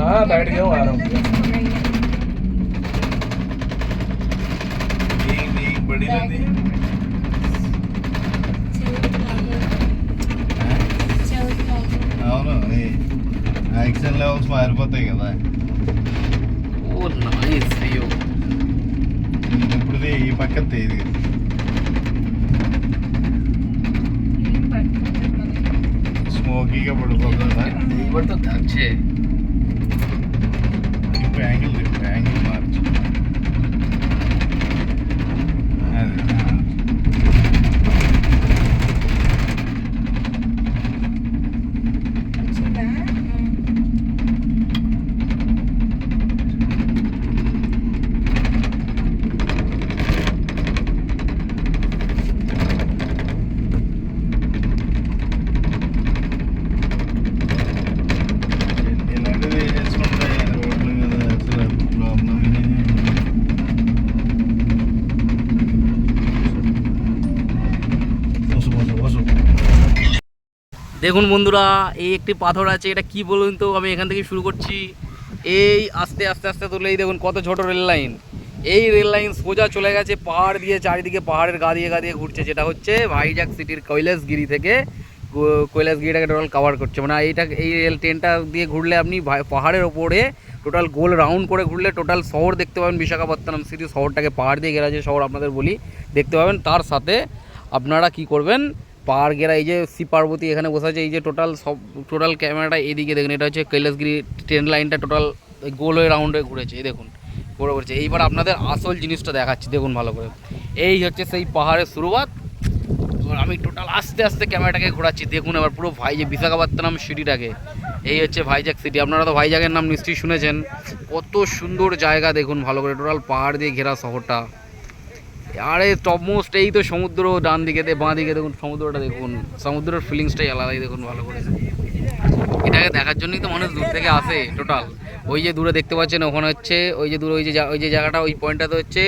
हाँ बैठ गया हूँ आ रहा हूँ నీకు పడినది అవును ఈ యాక్షన్ లెవెల్స్ మారిపోతాయి కదా ओ नाइस यो ఇప్పుడు ఈ పక్కన తేది స్మోకీగా పడిపోతుందా ऊपर ആംഗിൾ ആംഗിൾ দেখুন বন্ধুরা, এই একটি পাথর আছে, এটা কি বলুন তো? আমি এখান থেকে শুরু করছি। এই আস্তে আস্তে আস্তে তুলেই দেখুন কত ছোট রেল লাইন। এই রেল লাইন সোজা চলে গেছে পাহাড় দিয়ে, চারিদিকে পাহাড়ের গা দিয়ে গা দিয়ে ঘুরছে, যেটা হচ্ছে ভাইজাগ সিটির কৈলাসগিরি থেকে কৈলাসগিরিটাকে টোটাল কভার করছে। মানে এইটা, এই রেল ট্রেনটা দিয়ে ঘুরলে আপনি পাহাড়ের ওপরে টোটাল গোল রাউন্ড করে ঘুরলে টোটাল শহর দেখতে পাবেন, বিশাখাপত্তনম সিটি শহরটাকে পাহাড় দিয়ে ঘেরা যে শহর আপনাদের বলি, দেখতে পাবেন। তার সাথে আপনারা কি করবেন পাহাড় ঘেরা এই যে শ্রী পার্বতী এখানে বসে আছে, এই যে টোটাল সব টোটাল ক্যামেরাটা এদিকে দেখুন, এটা হচ্ছে কৈলাসগিরি ট্রেন লাইনটা টোটাল গোল হয়ে রাউন্ডে ঘুরেছে, এই দেখুন, ঘুরে ঘুরেছে। এইবার আপনাদের আসল জিনিসটা দেখাচ্ছি, দেখুন ভালো করে। এই হচ্ছে সেই পাহাড়ের শুরুয়াত। আমি টোটাল আস্তে আস্তে ক্যামেরাটাকে ঘোরাচ্ছি, দেখুন এবার পুরো ভাই, যে বিশাখাপত্তনম সিটিটাকে, এই হচ্ছে ভাইজাগ সিটি আপনারা তো ভাইজাগের নাম নিশ্চয়ই শুনেছেন। কত সুন্দর জায়গা, দেখুন ভালো করে টোটাল পাহাড় দিয়ে ঘেরা শহরটা। আরে টপমোস্ট এই তো সমুদ্র ডান দিকে বাঁ দিকে দেখুন, সমুদ্রটা দেখুন। সমুদ্রের ফিলিংসটাই আলাদাই দেখুন ভালো করে। এটাকে দেখার জন্যই তো মানুষ দূর থেকে আসে টোটাল ওই যে দূরে দেখতে পাচ্ছেন, ওখানে হচ্ছে, ওই যে দূরে ওই যে ওই যে জায়গাটা, ওই পয়েন্টটাতে হচ্ছে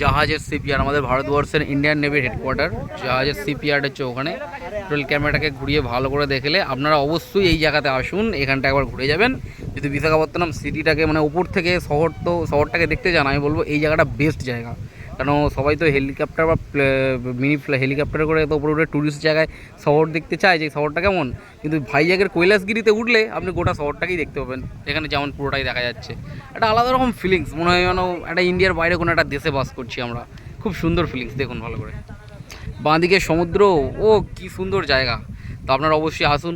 জাহাজের সিপিয়ার আমাদের ভারতবর্ষের ইন্ডিয়ান নেভির হেডকোয়ার্টার জাহাজের সিপিয়ার হচ্ছে ওখানে। টোটাল ক্যামেরাটাকে ঘুরিয়ে ভালো করে দেখলে আপনারা অবশ্যই এই জায়গাতে আসুন এখানটা একবার ঘুরে যাবেন। যদি বিশাখাপত্তনম সিটিটাকে মানে উপর থেকে শহর তো, শহরটাকে দেখতে যান, আমি বলব এই জায়গাটা বেস্ট জায়গা। কারণ সবাই তো হেলিকপ্টার বা মিনি হেলিকপ্টার করে তো উপরে উঠে ট্যুরিস্ট জায়গায় শহর দেখতে চায় যে শহরটা কেমন? কিন্তু ভাইজাগের কৈলাসগিরিতে উঠলে আপনি গোটা শহরটাকেই দেখতে পাবেন। এখানে যেমন পুরোটাই দেখা যাচ্ছে। একটা আলাদা রকম ফিলিংস মনে হয় যেন একটা ইন্ডিয়ার বাইরে কোনো একটা দেশে বাস করছি আমরা। খুব সুন্দর ফিলিংস দেখুন ভালো করে। বাঁদিকে সমুদ্র, ও কি সুন্দর জায়গা। তো আপনারা অবশ্যই আসুন।